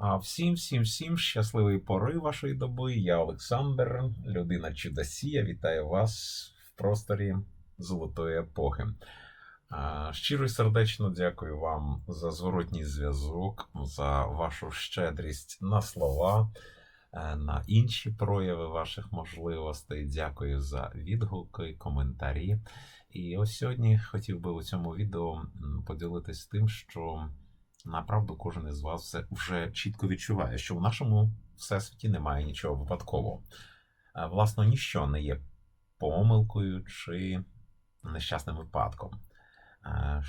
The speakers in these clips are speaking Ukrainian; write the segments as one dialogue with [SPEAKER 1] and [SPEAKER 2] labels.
[SPEAKER 1] Всім, всім, всім щасливої пори вашої доби. Я Олександр, людина чудосія. Вітаю вас в просторі золотої епохи. Щиро і сердечно дякую вам за зворотній зв'язок, за вашу щедрість на слова, е, на інші прояви ваших можливостей. Дякую за відгуки, коментарі. І ось сьогодні хотів би у цьому відео поділитись тим, що направду кожен із вас вже- чітко відчуває, що в нашому всесвіті немає нічого випадкового. Е, Власно, ніщо не є помилкою чи нещасним випадком. Е,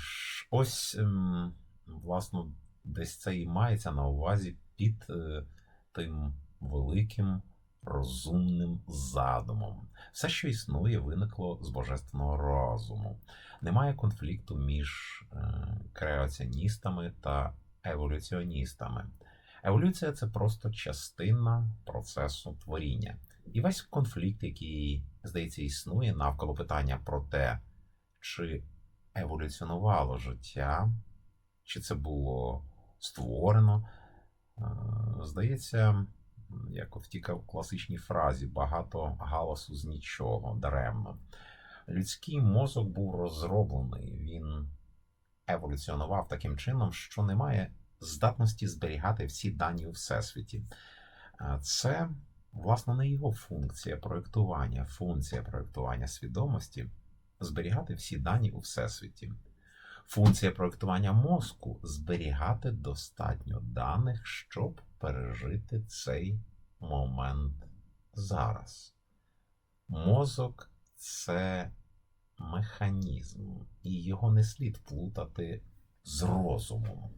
[SPEAKER 1] Ось, ем, власно, десь це і мається на увазі під е, тим великим розумним задумом. Все, що існує, виникло з божественного розуму. Немає конфлікту між е, креаціоністами та еволюціоністами. Еволюція це просто частина процесу творіння. І весь конфлікт, який, здається, існує навколо питання про те, чи еволюціонувало життя, чи це було створено, е, здається, як в тій класичній фразі, багато галасу з нічого даремно. Людський мозок був розроблений, він еволюціонував таким чином, що не має здатності зберігати всі дані у всесвіті. Це, власне, не його функція проєктування, функція проєктування свідомості зберігати всі дані у всесвіті. Функція проєктування мозку зберігати достатньо даних, щоб пережити цей момент зараз. Мозок це механізм, і його не слід плутати з розумом.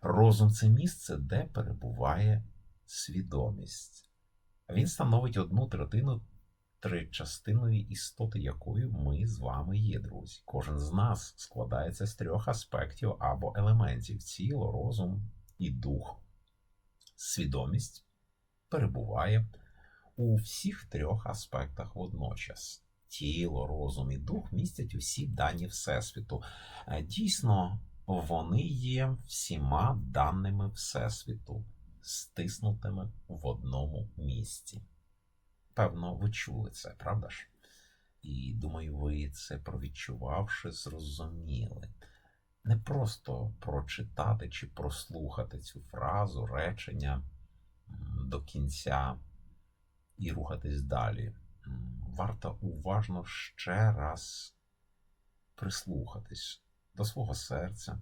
[SPEAKER 1] Розум це місце, де перебуває свідомість. Він становить одну третину тричастиної істоти, якою ми з вами є, друзі. Кожен з нас складається з трьох аспектів або елементів: тіло, розум і дух. Свідомість перебуває у всіх трьох аспектах водночас. Тіло, розум і дух містять усі дані Всесвіту. Е, Дійсно, вони є всіма даними Всесвіту, стиснутими в одному місці. Певно, ви чули це, правда ж? І думаю, ви це провідчувавши, зрозуміли. Не просто прочитати чи прослухати цю фразу, речення до кінця і рухатись далі. Варто уважно ще раз прислухатись до свого серця.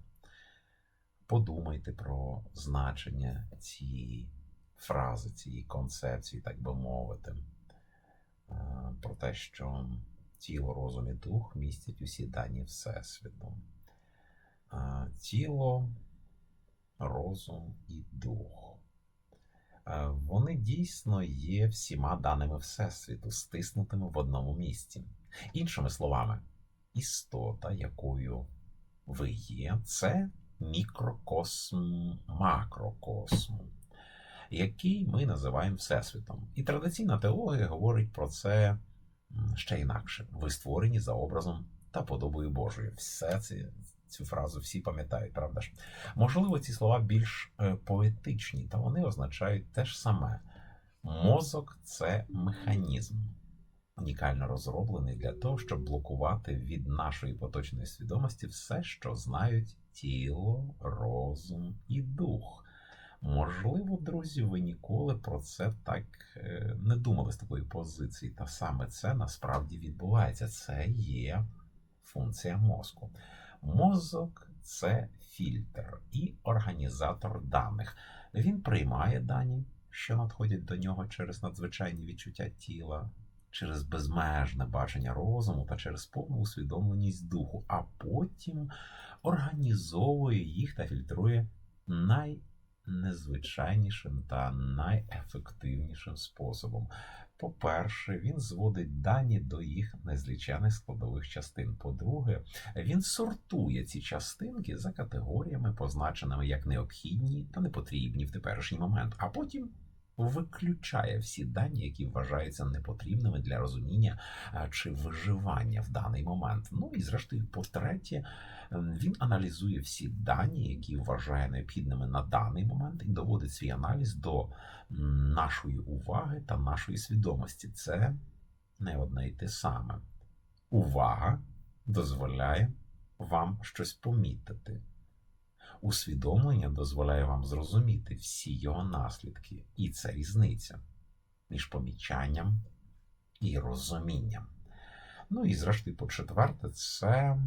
[SPEAKER 1] Подумайте про значення цієї фрази, цієї концепції, так би мовити, Е, про те, що тіло, розум і дух містять усі дані Всесвіту. Е, Тіло, розум і дух. Е, Вони дійсно є всіма даними Всесвіту, стиснутими в одному місці. Іншими словами, істота, якою ви є, це мікрокосм макрокосму, який ми називаємо Всесвітом. І традиційна теологія говорить про це ще інакше. Ви створені за образом та подобою Божою. Все це, цю фразу всі пам'ятають, правда ж? Можливо, ці слова більш е, поетичні, та вони означають те ж саме. Мозок це механізм, унікально розроблений для того, щоб блокувати від нашої поточної свідомості все, що знають тіло, розум і дух. Можливо, друзі, ви ніколи про це так е, не думали з такої позиції. Та саме це насправді відбувається. Це є функція мозку. Мозок це фільтр і організатор даних. Він приймає дані, що надходять до нього через надзвичайні відчуття тіла, через безмежне бачення розуму та через повну усвідомленість духу, а потім організовує їх та фільтрує найнезвичайнішим та найефективнішим способом. По-перше, він зводить дані до їх незлічених складових частин. По-друге, він сортує ці частинки за категоріями, позначеними як необхідні та непотрібні в теперішній момент, а потім виключає всі дані, які вважаються непотрібними для розуміння чи виживання в даний момент. Ну і зрештою, по-третє, ем, він аналізує всі дані, які вважає необхідними на даний момент, і доводить свій аналіз до нашої уваги та нашої свідомості. Це не одне й те саме. Увага дозволяє вам щось помітити. Усвідомлення дозволяє вам зрозуміти всі його наслідки, і це різниця між помічанням і розумінням. Ну і зрештою, по четверте, це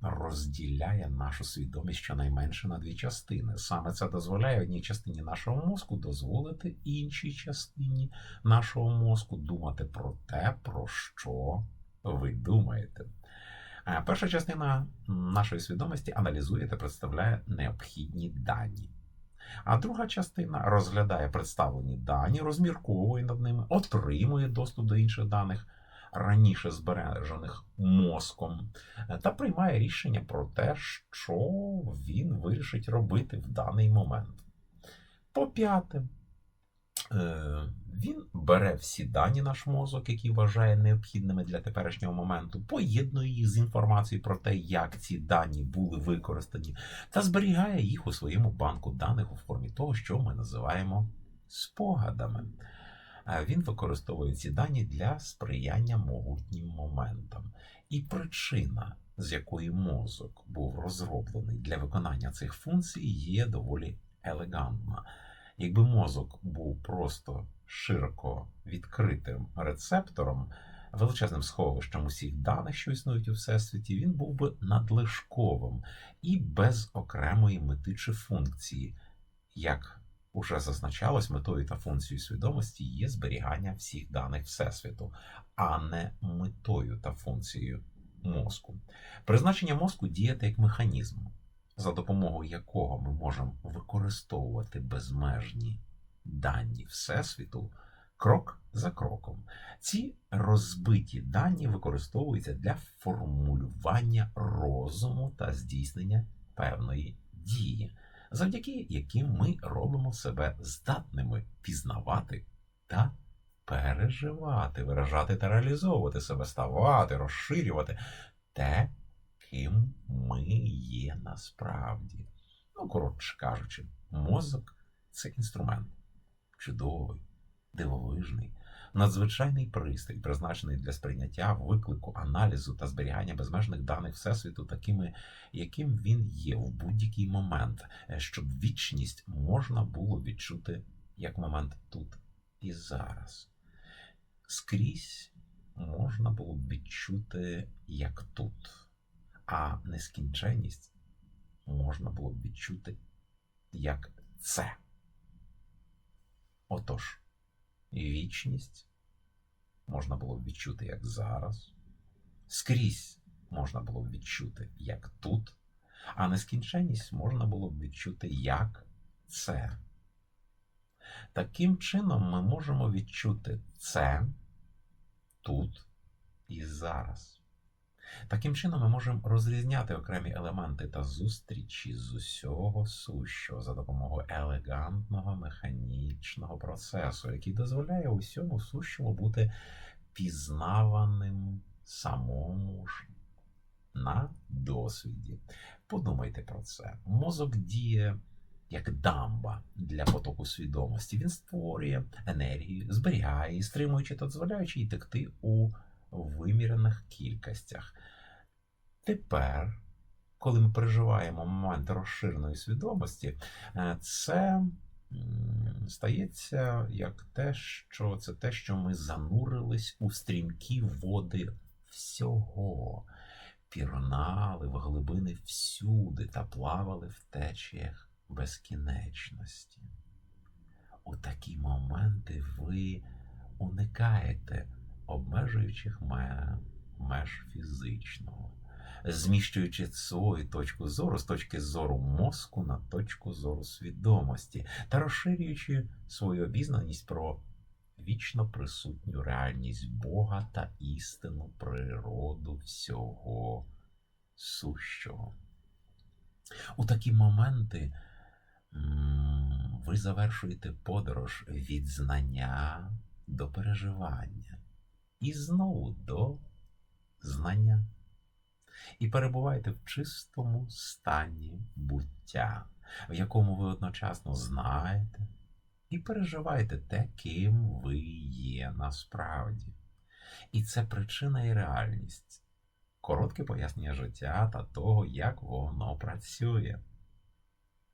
[SPEAKER 1] розділяє нашу свідомість щонайменше на дві частини. Саме це дозволяє одній частині нашого мозку дозволити іншій частині нашого мозку думати про те, про що ви думаєте. Перша частина нашої свідомості аналізує та представляє необхідні дані. А друга частина розглядає представлені дані, розмірковує над ними, отримує доступ до інших даних, раніше збережених мозком, та приймає рішення про те, що він вирішить робити в даний момент. По п'яте, Він бере всі дані наш мозок, які вважає необхідними для теперішнього моменту, поєднує їх з інформацією про те, як ці дані були використані, та зберігає їх у своєму банку даних у формі того, що ми називаємо спогадами. Е, Він використовує ці дані для сприяння могутнім моментам. І причина, з якої мозок був розроблений для виконання цих функцій, є доволі елегантна. Якби мозок був просто широко відкритим рецептором, величезним сховищем усіх даних, що існують у всесвіті, він був би надлишковим і без окремої мети чи функції. Як уже зазначалось, метою та функцією свідомості є зберігання всіх даних всесвіту, а не метою та функцією мозку. Призначення мозку діяти як механізм за допомогою якого ми можемо використовувати безмежні дані Всесвіту крок за кроком. Ці розбиті дані використовуються для формулювання розуму та здійснення певної дії, завдяки яким ми робимо себе здатними пізнавати та переживати, виражати та реалізовувати себе, ставати, розширювати те, ким ми є насправді. Ну, коротше кажучи, мозок це інструмент чудовий, дивовижний, надзвичайний пристрій, призначений для сприйняття виклику, аналізу та зберігання безмежних даних Всесвіту, такими, яким він є в будь-який момент, щоб вічність можна було відчути як момент тут і зараз. Скрізь можна було б відчути як тут а нескінченність можна було б відчути як це. Отож, вічність можна було б відчути як зараз, скрізь можна було б відчути як тут, а нескінченність можна було б відчути як це. Таким чином ми можемо відчути це тут і зараз. Таким чином, ми можемо розрізняти окремі елементи та зустрічі з усього сущого за допомогою елегантного механічного процесу, який дозволяє усьому сущому бути пізнаваним самому ж на досвіді. Подумайте про це. Мозок діє. Як дамба для потоку свідомості, він створює енергію, зберігає, стримуючи та дозволяючи їй текти у вимірених кількостях. Тепер, коли ми переживаємо момент розширеної свідомості, е, це стається як те, що це те, що ми занурились у стрімкі води всього, пірнали в глибини всюди та плавали в течіях безкінечності. У такі моменти ви уникаєте обмежуючих меж фізичного, зміщуючи свою точку зору з точки зору мозку на точку зору свідомості та розширюючи свою обізнаність про вічно присутню реальність Бога та істинну природу всього сущого. У такі моменти ви завершуєте подорож від знання до переживання і знову до знання. І перебуваєте в чистому стані буття, в якому ви одночасно знаєте і переживаєте те, ким ви є насправді. І це причина і реальність, коротке пояснення життя та того, як воно працює.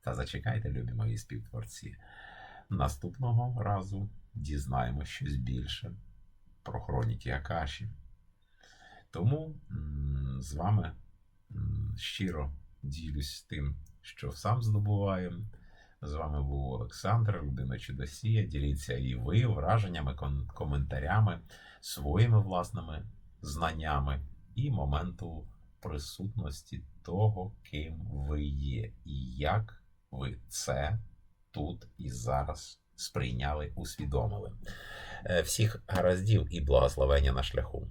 [SPEAKER 1] Та зачекайте, любі мої співтворці. Наступного разу дізнаємось щось більше про хроніки Акаші. Тому з вами щиро ділюсь тим, що сам здобуваю. З вами був Олександр, людина Чудосія. Діліться і ви враженнями, коментарями, своїми власними знаннями і моменту присутності того, ким ви є, і як ви це тут і зараз сприйняли, усвідомили. Е, Всіх гараздів і благословення на шляху.